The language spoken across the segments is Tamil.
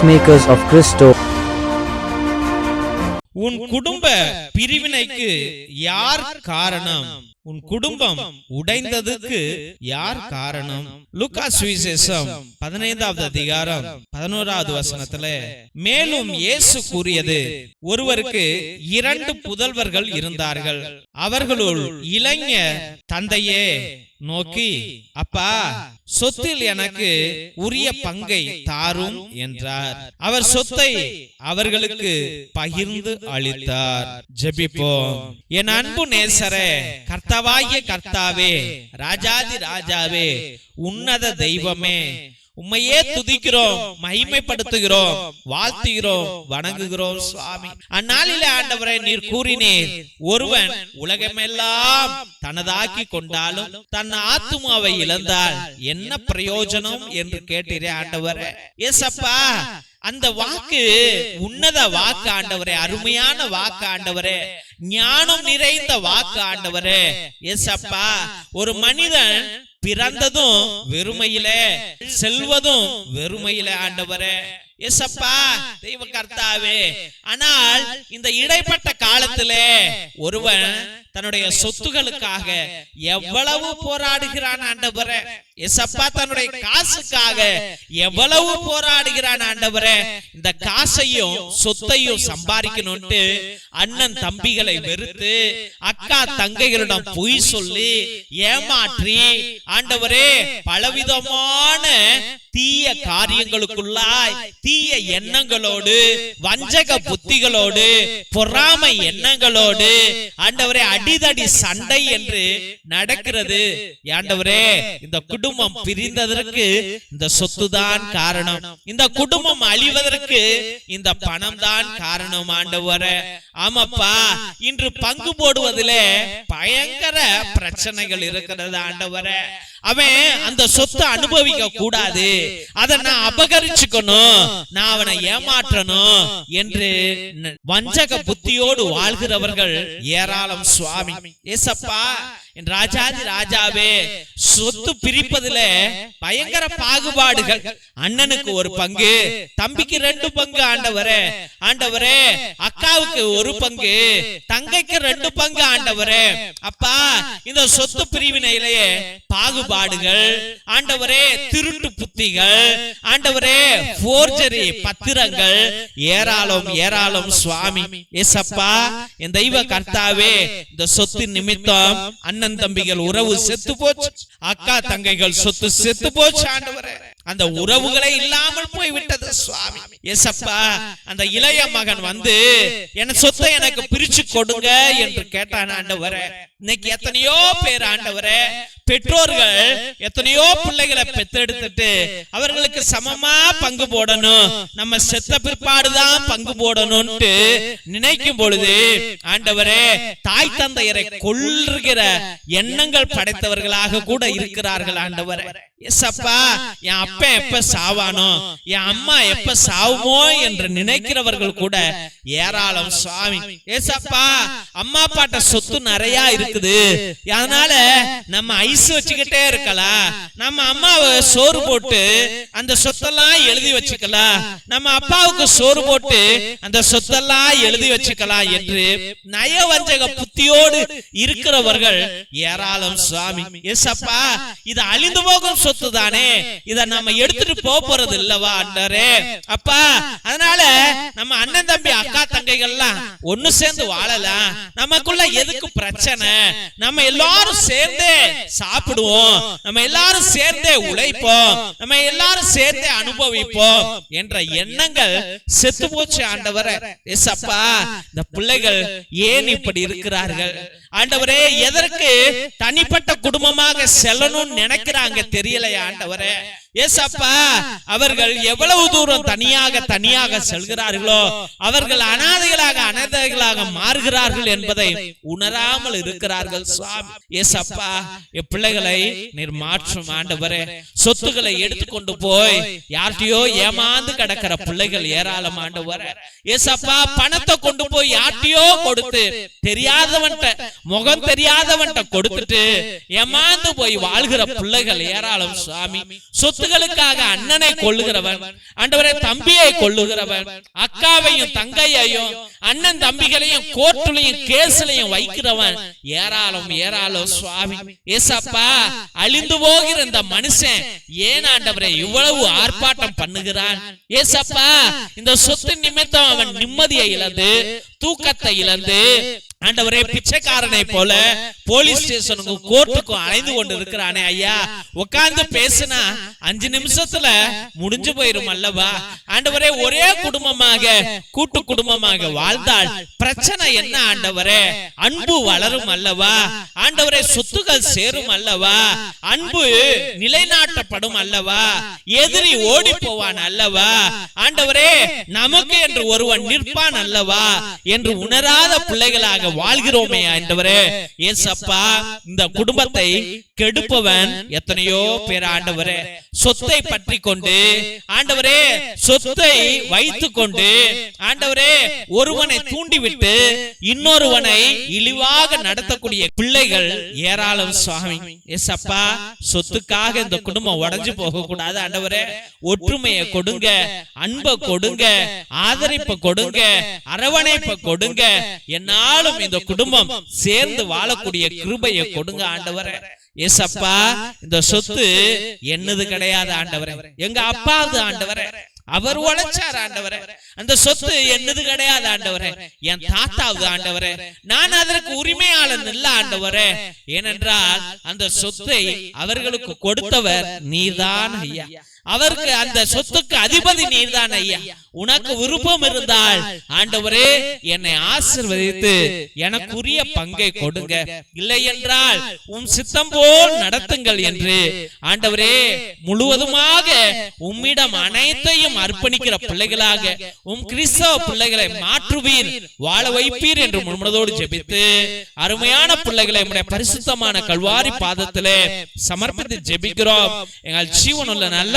Peacemakers of Christo. உன் குடும்ப பிரிவினைக்கு யார் காரணம்? உன் குடும்பம் உடைந்ததுக்கு யார் காரணம்? லுக்கா சுவிசேஷம் பதினைந்தாவது அதிகாரம் பதினோராவது வசனத்துல மேலும் இயேசு கூறியது ஒருவருக்கு இரண்டு புதல்வர்கள் இருந்தார்கள். அவர்களுள் இளைஞர் தந்தையே நோக்கி அப்பா சொத்தில் எனக்கு உரிய பங்கை தாரும் என்றார். அவர் சொத்தை அவர்களுக்கு பகிர்ந்து அளித்தார். ஜெபிப்போம். என் அன்பு நேசரே கர்த்தாவாகிய கர்த்தாவே ராஜாதி ராஜாவே உன்னத தெய்வமே உம்மையே துதிக்கிறோம் மகிமைப்படுத்துகிறோம் வாழ்த்துகிறோம் வணங்குகிறோம் சுவாமி. அந்நாளிலே ஆண்டவரை நீர் கூறினீர் ஒருவன் உலகமெல்லாம் தனதாக்கி கொண்டாலும் தன் ஆத்துமாவை இழந்தால் என்ன பிரயோஜனம் என்று கேட்டீரே ஆண்டவரே. ஏசப்பா அந்த வாக்கு உன்னத வாக்கு ஆண்டவரே அருமையான வாக்கு ஆண்டவரே. ஞானம் நிறைந்த வாக்கு ஆண்டவரே. ஏசப்பா ஒரு மனிதன் பிறந்ததும் வெறுமையிலே செல்வதும் வெறுமையிலே ஆண்டவரே. எசப்பா தெய்வ கர்த்தாவே ஆனால் இந்த இடைப்பட்ட காலத்திலே ஒருவன் தன்னுடைய சொத்துகளுக்காக எவ்வளவு போராடுகிறான் ஆண்டவரே. எசப்பா தன்னுடைய காசுக்காக எவ்வளவு போராடுகிறான் ஆண்டவரே. இந்த காசையும் சொத்தையும் சம்பாதிக்கணும்ட்டு அண்ணன் தம்பிகளை வெறுத்து அக்கா தங்கைகளிடம் பொய் சொல்லி ஏமாற்றி ஆண்டவரே பலவிதமான தீய காரியங்களுக்குள்ளாய் தீய எண்ணங்களோடு வஞ்சக புத்திகளோடு பொறாமை எண்ணங்களோடு ஆண்டவரே அடிதடி சண்டை என்று நடக்கிறது. ஆண்டவரே இந்த குடும்பம் பிரிந்ததற்கு இந்த சொத்து தான் காரணம். இந்த குடும்பம் அழிவதற்கு இந்த பணம் தான் காரணம் ஆண்டவரே. ஆமாப்பா இன்று பங்கு போடுவதிலே பயங்கர பிரச்சனைகள் இருக்கிறது ஆண்டவரே. அவன் அந்த சொத்தை அனுபவிக்க கூடாது அதை நான் அபகரிச்சுக்கணும். நான் அவனை ஏமாற்றணும் என்று வஞ்சக புத்தியோடு வாழ்கிறவர்கள் ஏராளம் சுவாமி. ஏசப்பா என் ராஜாதி ராஜாவே சொத்து பிரிப்பதுல பயங்கர பாகுபாடுகள். அண்ணனுக்கு ஒரு பங்கு தம்பிக்கு ரெண்டு பங்கு ஆண்டவரே. ஆண்டவரே அக்காவுக்கு ஒரு பங்கு தங்கைக்கு ரெண்டு பங்கு ஆண்டவரே. அப்பா இந்த சொத்து பிரிவினையிலேயே பாகுபாடுகள் ஆண்டவரே திருட்டு புத்திகள் ஆண்டவரே போர்ஜரி பத்திரங்கள் ஏராளம் ஏராளம் சுவாமி. ஏசப்பா என் தெய்வ கர்த்தாவே இந்த சொத்து நிமித்தம் அண்ணன் தம்பிகள் உறவு செத்து போச்சு. அக்கா தங்கைகள் சொத்து செத்து போச்சு ஆண்டவரே. அந்த உறவுகளே இல்லாமல் போய் விட்டது சுவாமி. எசப்பா அந்த இளைய மகன் வந்து என் சொத்தை எனக்கு பிரிச்சு கொடுங்க என்று கேட்டான் ஆண்டவரே. இன்னைக்கு எத்தனையோ பேர் ஆண்டவரே பெற்றோர்கள் எத்தனையோ பிள்ளைகளை பெத்தெடுத்துட்டு அவர்களுக்கு சமமா பங்கு போடணும். நம்ம செத்த பிற்பாடுதான் பங்கு போடணும்ட்டு நினைக்கும் பொழுது ஆண்டவரே தாய் தந்தையரை கொல்லுகிற எண்ணங்கள் படைத்தவர்களாக கூட இருக்கிறார்கள் ஆண்டவரே. எஸ்அப்பா என் அப்பா எப்ப சாவானோ? என் அம்மா எப்ப சாவுமோ என்று நினைக்கிறவர்கள் கூட ஏராளம் சுவாமி. ஏசப்பா அம்மா அப்பாட்ட சொத்து நிறைய இருக்குது. அதனால நம்ம ஐஸ் வச்சுக்கிட்டே இருக்கலாம் நம்ம அம்மாவை சோறு போட்டு அந்த சொத்தெல்லாம் எழுதி வச்சுக்கலாம் நம்ம அப்பாவுக்கு சோறு போட்டு அந்த சொத்தெல்லாம் எழுதி வச்சுக்கலாம் என்று நயவஞ்சக புத்தியோடு இருக்கிறவர்கள் ஏராளம் சுவாமி. ஏசப்பா இது அழிந்து போகும் சொத்து தானே? இத நம்ம எடுத்துட்டு போக போறது இல்லவா அண்டரே அப்பா அதனால நம்ம அண்ணன் தம்பி அக்கா தங்கைகள்லாம் ஒண்ணு சேர்ந்து வாழலாம். நமக்குள்ள எதுக்கு பிரச்சனை? நம்ம எல்லாரும் சேர்ந்தே சாப்பிடுவோம். நம்ம எல்லாரும் சேர்ந்தே உழைப்போம். நம்ம எல்லாரும் சேர்ந்தே அனுபவிப்போம் என்ற எண்ணங்கள் செத்து போச்சு ஆண்டவரே. ஏசப்பா இந்த பிள்ளைகள் ஏன் இப்படி இருக்கிறார்கள்? ஆண்டவரே எதற்கு தனிப்பட்ட குடும்பமாக செல்லணும்னு நினைக்கிறாங்க தெரியலையா ஆண்டவரே. ஏசப்பா அவர்கள் எவ்வளவு தூரம் தனியாக தனியாக செல்கிறார்களோ அவர்கள் அனாதைகளாக அனாதைகளாக மாறுகிறார்கள் என்பதை உணராமல் இருக்கிறார்கள். சுவாமி எஸ் அப்பா என் பிள்ளைகளை நீர் மாற்றும் ஆண்டவரே. சொத்துக்களை எடுத்துக்கொண்டு போய் யார்கிட்டயோ ஏமாந்து கிடக்கிற பிள்ளைகள் ஏராளம் ஆண்டவர. எஸ் அப்பா பணத்தை கொண்டு போய் யார்கிட்டயோ கொடுத்து தெரியாதவன்ட்ட முகம் தெரியாதவன்ட்ட கொடுத்துட்டு ஏமாந்து போய் வாழ்கிற பிள்ளைகள் ஏராளம் சுவாமி. சொத்துகளுக்காக அண்ணனை கொள்ளுகிறவன் ஆண்டவரே தம்பியை கொள்ளுகிறவன் அக்காவையும் தங்கையையும் அண்ணன் தம்பிகளையும் கோர்ட்டுலையும் கேஸ்லயும் வைக்கிறவன் ஏராளம் ஏராளம் சுவாமி. ஏசப்பா அழிந்து போகிற இந்த மனுஷன் ஏன் ஆண்டவரே இவ்வளவு ஆர்ப்பாட்டம் பண்ணுகிறான்? ஏசப்பா இந்த சொத்து நிமித்தம் அவன் நிம்மதியை இழந்து தூக்கத்தை இழந்து ஆண்டவரே பிச்சைக்காரனை போல போலீஸ் ஸ்டேஷனுக்கும் கோர்ட்டுக்கும் அலைந்து கொண்டு இருக்கிறானே ஐயா. உட்கார்ந்து பேசினா அஞ்சு நிமிஷத்துல முடிஞ்சு போயிரும் அல்லவா? ஆண்டவரே ஒரே குடும்பமாக கூட்டு குடும்பமாக வாழ்ந்தால் பிரச்சனை என்ன ஆண்டவரே? அன்பு வளரும் அல்லவா? ஆண்டவரே சொத்துகள் சேரும் அல்லவா? அன்பு நிலைநாட்டப்படும் அல்லவா? எதிரி ஓடி போவான் அல்லவா? ஆண்டவரே நமக்கு என்று ஒருவன் நிற்பான் அல்லவா? என்று உணராத பிள்ளைகளாக வாழ்கிறோமே ஆண்டவரே. ஏசப்பா இந்த குடும்பத்தை கெடுப்பவன் எத்தனையோ பேர் ஆண்டவரே. சொத்தை பற்றி கொண்டு ஆண்டவரே சொத்தை வைத்துக் கொண்டு ஆண்டவரே ஒருவனை தூண்டிவிட்டு இன்னொருவனை இழிவாக நடத்தக்கூடிய பிள்ளைகள் ஏராளம் சுவாமி. ஏசப்பா சொத்துக்காக இந்த குடும்பம் உடைஞ்சு போக கூடாது ஆண்டவரே. ஒற்றுமையை கொடுங்க அன்பை கொடுங்க ஆதரிப்பை கொடுங்க அரவணைப்பை கொடுங்க. என்னாலும் இந்த குடும்பம் சேர்ந்து வாழக்கூடிய கிருபையை கொடுங்க ஆண்டவரே. ஏசப்பா இந்த சொத்து என்னது கிடையாது ஆண்டவரே. எங்க அப்பாவது ஆண்டவரே. அவர் உழைச்சார் ஆண்டவரே. அந்த சொத்து என்னது கிடையாது ஆண்டவரே. என் தாத்தாவது ஆண்டவரே. நான் அதற்கு உரிமையாளன் இல்ல ஆண்டவரே. ஏனென்றால் அந்த சொத்தை அவர்களுக்கு கொடுத்தவர் நீர்தான் ஐயா. அவருக்கு அந்த சொத்துக்கு அதிபதி நீர்தான் ஐயா. உனக்கு விருப்பம் இருந்தால் ஆண்டவரே என்னை ஆசிர்வதித்து எனக்குரிய பங்கை கொடுங்க. இல்லை என்றால் உம் சித்தம் போல் நடத்துங்கள் என்று ஆண்டவரே முழுவதுமாக உம்மிடம் அனைத்தையும் அர்ப்பணிக்கிற பிள்ளைகளாக உம் கிறிஸ்தவ பிள்ளைகளை மாற்றுவீர் வாழ வைப்பீர் என்று முழுமனதோடு ஜெபித்து அருமையான பிள்ளைகளை உம்முடைய பரிசுத்தமான கல்வாரி பாதத்திலே சமர்ப்பித்து ஜெபிக்கிறோம். எங்கள் ஜீவனுள்ள நல்ல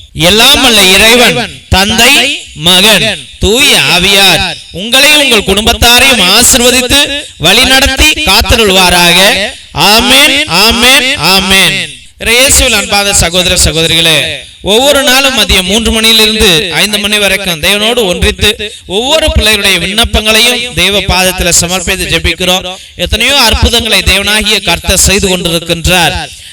எல்லாம் அல்ல இறைவன் தந்தை மகன் தூய ஆவியார். உங்களையும் உங்கள் குடும்பத்தாரையும் ஆசிர்வதித்து வழிநடத்தி காத்திருள்வாராக ஆமென் ஆமென் ஆமென் இயேசுவில் அன்பாத சகோதர சகோதரிகளே ஒவ்வொரு நாளும் மதியம் மூன்று மணியிலிருந்து ஐந்து மணி வரைக்கும் தேவனோடு ஒன்றித்து ஒவ்வொரு பிள்ளைகளுடைய விண்ணப்பங்களையும் தெய்வ பாதத்தில் சமர்ப்பித்து ஜெபிக்கிறோம். எத்தனையோ அற்புதங்களை தேவனாகிய கர்த்தர் செய்து கொண்டிருக்கின்றார்.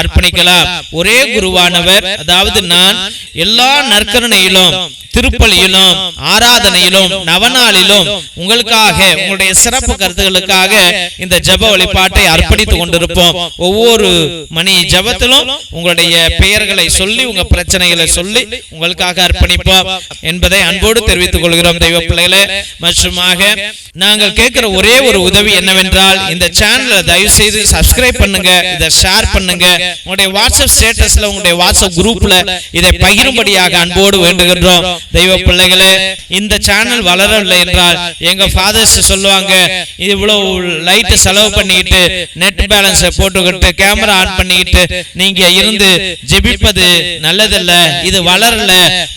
அர்ப்பணிக்கலாம். ஒரே குருவானவர் அதாவது நான் எல்லா நற்கருணையிலும் திருப்பலியிலும் ஆராதனையிலும் நவநாளிலும் உங்களுக்காக உங்களுடைய சிறப்பு கருத்துகளுக்காக இந்த ஜெப வழிபாட்டை அர்ப்பணித்துக் கொண்டிருப்போம். ஒவ்வொரு மணி ஜெபத்திலும் உங்களுடைய பெயர்களை சொல்லி உங்க பிரச்சனைகளை சொல்லி உங்களுக்காக அர்ப்பணிப்போம் என்பதை அன்போடு தெரிவித்துக் கொள்கிறோம் தெய்வ பிள்ளைகளே. மற்றுமாக நாங்கள் கேட்கிற ஒரே ஒரு உதவி என்னவென்றால் இந்த சேனலை தயவு செய்து சப்ஸ்கிரைப் பண்ணுங்க இதை ஷேர் பண்ணுங்க. உங்களுடைய வாட்ஸ்அப் ஸ்டேட்டஸ்ல உங்களுடைய வாட்ஸ்அப் குரூப்ல இதை பகிரும்படியாக அன்போடு வேண்டுகின்றோம். தெய்வ பிள்ளைகளே இந்த சேனல் வளரவில்லை என்றால் எங்க ஃபாதர்ஸ் சொல்லுவாங்க இவ்வளவு லைட் செலவு பண்ணிக்கிட்டு நெட் பேலன்ஸ் போட்டுக்கிட்டு கேமரா ஆன் பண்ணிக்கிட்டு நீங்க இருந்து ஜெபிப்பது நல்லதல்ல. இது வளரல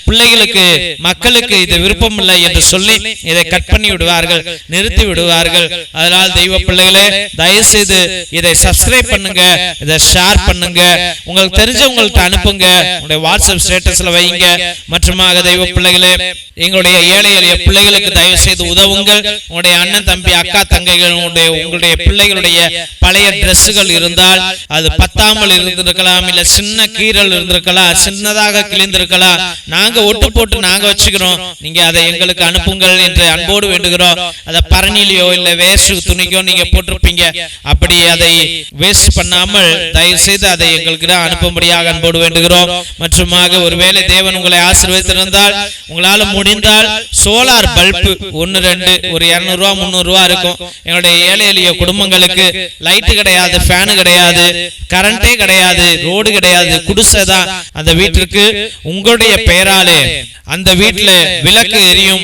பிள்ளைகளுக்கு மக்களுக்கு இது விருப்பம் இல்லை என்று சொல்லி இதை கட் பண்ணி விடுவார்கள் நிறுத்தி விடுவார்கள். அதனால் தெய்வ பிள்ளைகளே தயவு செய்து இதை சப்ஸ்கிரைப் பண்ணுங்க இதை ஷேர் பண்ணுங்க. உங்களுக்கு தெரிஞ்சவங்கள்ட்ட அனுப்புங்க. உங்களுடைய வாட்ஸ்அப் ஸ்டேட்டஸ்ல வைங்க. மற்றமாக தெய்வ பிள்ளைகளே எங்களுடைய ஏழை எளிய பிள்ளைகளுக்கு தயவு செய்து உதவுங்கள். உங்களுடைய அண்ணன் தம்பி அக்கா தங்கைகள் உங்களுடைய உங்களுடைய பிள்ளைகளுடைய பழைய டிரெஸ்ஸுகள் இருந்தால் அது பத்தாமல் இருந்திருக்கலாம் இல்ல சின்ன கீரல் இருந்திருக்கலாம் சின்னதாக கிழிந்திருக்கலாம். நாங்க ஒட்டு போட்டு நாங்க வச்சுக்கிறோம். நீங்க அதை எங்களுக்கு அனுப்புங்கள் என்று அன்போடு வேண்டுகிறோம். அதை பரணிலையோ இல்ல வேஸ்ட் துணிக்கோ நீங்க போட்டிருப்பீங்க. அப்படி அதை வேஸ்ட் பண்ணாமல் தயவு செய்து அதை எங்களுக்கு அனுப்பும்படியாக அன்போடு வேண்டுகிறோம். மற்றுமாக ஒருவேளை தேவன் உங்களை ஆசீர்வதித்திருந்தால் உங்களால் முடிந்தால் சோலார் பல்பு ஒன்னு ரெண்டு ஒரு இருநூறு ரூபா முந்நூறு இருக்கும். எங்களுடைய ஏழை எளிய குடும்பங்களுக்கு லைட் கிடையாது ஃபேனு கிடையாது கரண்டே கிடையாது ரோடு கிடையாது குடிசை தான் அந்த வீட்டிற்கு. உங்களுடைய பெயராலே அந்த வீட்டுல விளக்கு எரியும்.